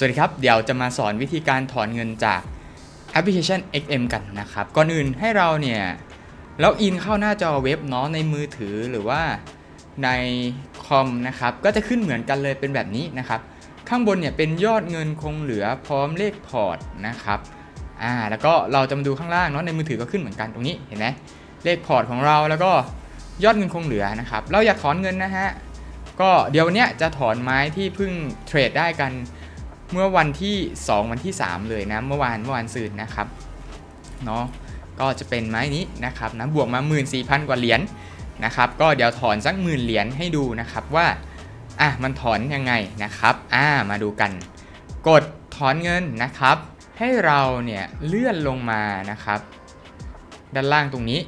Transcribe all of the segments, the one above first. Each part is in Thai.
สวัสดีครับ เดี๋ยวจะมาสอนวิธีการถอนเงินจากแอปพลิเคชัน XM กันนะครับ ก่อนอื่นให้เราเนี่ยล็อกอินเข้าหน้าจอเว็บเนาะในมือถือหรือว่าในคอมนะครับ ก็จะขึ้นเหมือนกันเลยเป็นแบบนี้นะครับ ข้างบนเนี่ยเป็นยอดเงินคงเหลือพร้อมเลขพอร์ตนะครับอ่าแล้วก็เราจะมาดูข้างล่างเนาะในมือถือก็ขึ้นเหมือนกันตรงนี้เห็นไหมเลขพอร์ตของเราแล้วก็ยอดเงินคงเหลือนะครับ เราอยากถอนเงินนะฮะก็เดี๋ยววันนี้จะถอนไม้ที่เพิ่งเทรดได้กัน เมื่อวันที่ 2 วันที่ 3 เลยนะเมื่อวานเมื่อวานซืนนะครับเนาะก็จะเป็นไม้นี้นะครับนะบวกมา 14,000 กว่าเหรียญนะครับก็เดี๋ยวถอนสักหมื่นเหรียญให้ดูนะครับว่าอะมันถอนยังไงนะครับอ่ามาดูกัน กดถอนเงินนะครับ ให้เราเนี่ยเลื่อนลงมานะครับ ด้านล่างตรงนี้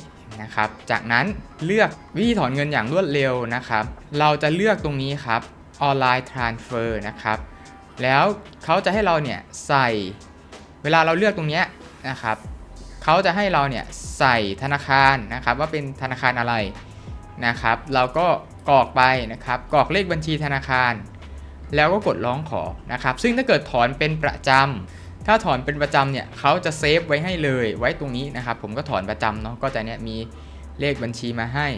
นะครับ จากนั้นเลือกวิธีถอนเงินอย่างรวดเร็วนะครับ เราจะเลือกตรงนี้ครับออนไลน์ transfer นะครับ แล้วเขาจะให้เราเนี่ยใส่ เวลาเราเลือกตรงนี้นะครับเขาจะให้เราเนี่ยใส่ธนาคารนะครับ ว่าเป็นธนาคารอะไรนะครับ เราก็กรอกไปนะครับกรอกเลขบัญชีธนาคาร แล้วก็กดร้องขอนะครับ ซึ่งถ้าเกิดถอนเป็นประจำถ้าถอนเป็นประจำเนี่ยเขาจะเซฟไว้ให้เลยไว้ตรงนี้นะครับ ผมก็ถอนประจำเนาะก็จะเนี่ยมีเลขบัญชีมาให้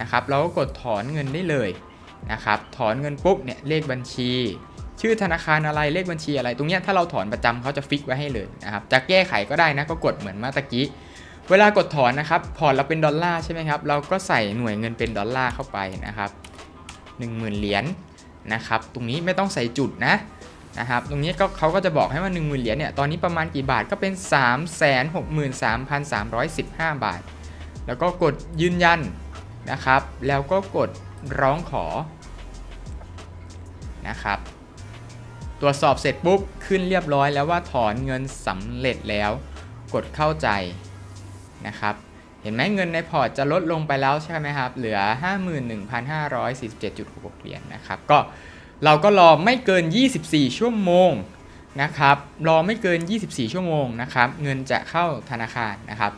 นะครับ เราก็กดถอนเงินได้เลยนะครับ ถอนเงินปุ๊บเนี่ยเลขบัญชี ชื่อธนาคารอะไรเลขบัญชีอะไร ตรงเนี้ยถ้าเราถอนประจำเขาจะฟิกไว้ให้เลยนะครับจะแก้ไขก็ได้นะก็กดเหมือนเมื่อตะกี้เวลากดถอนนะครับพอร์ตเราเป็นดอลลาร์ใช่ไหมครับเราก็ใส่หน่วยเงินเป็นดอลลาร์เข้าไปนะครับ10,000 เหรียญนะครับตรงนี้ไม่ต้องใส่จุดนะนะครับตรงนี้ก็เขาก็จะบอกให้ว่า 10,000 เหรียญเนี่ยตอนนี้ประมาณกี่บาทก็เป็น 363,315 บาท แล้วก็กดยืนยันนะครับ แล้วก็กดร้องขอนะครับ ตรวจสอบเสร็จปุ๊บขึ้นเรียบร้อยแล้วว่าถอนเงินสำเร็จแล้ว กดเข้าใจนะครับ เห็นไหมเงินในพอร์ตจะลดลงไปแล้วใช่ไหมครับ เหลือ 51,547.66เหรียญนะครับ ก็เราก็รอไม่เกิน 24 ชั่วโมงนะครับ รอไม่เกิน 24 ชั่วโมงนะครับ เงินจะเข้าธนาคารนะครับ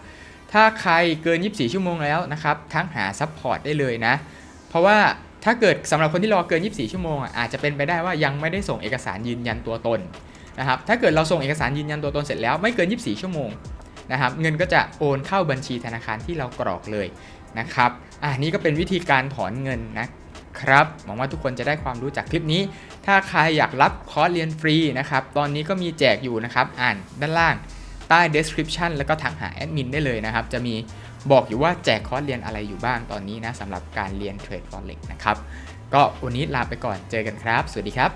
ถ้าใครเกิน 24 ชั่วโมงแล้วนะครับ ทักหาซัพพอร์ตได้เลยนะ เพราะว่า ถ้าเกิดสำหรับคนที่รอเกิน 24 ชั่วโมงอะอาจจะเป็นไปได้ว่ายังไม่ได้ส่งเอกสารยืนยันตัวตนนะครับถ้าเกิดเราส่งเอกสารยืนยันตัวตนเสร็จแล้วไม่เกิน 24 ชั่วโมงนะครับเงินก็จะโอนเข้าบัญชีธนาคารที่เรากรอกเลยนะครับอ่านี่ก็เป็นวิธีการถอนเงินนะครับหวังว่าทุกคนจะได้ความรู้จากคลิปนี้ ถ้าใครอยากรับคอร์สเรียนฟรีนะครับตอนนี้ก็มีแจกอยู่นะครับอ่านด้านล่างใต้ description แล้วก็ทักหาแอดมินได้เลยนะครับจะมี บอกอยู่ว่าแจกคอร์สเรียนอะไรอยู่บ้างตอนนี้นะสำหรับการเรียนเทรดฟอเร็กนะครับ ก็วันนี้ลาไปก่อนเจอกันครับ สวัสดีครับ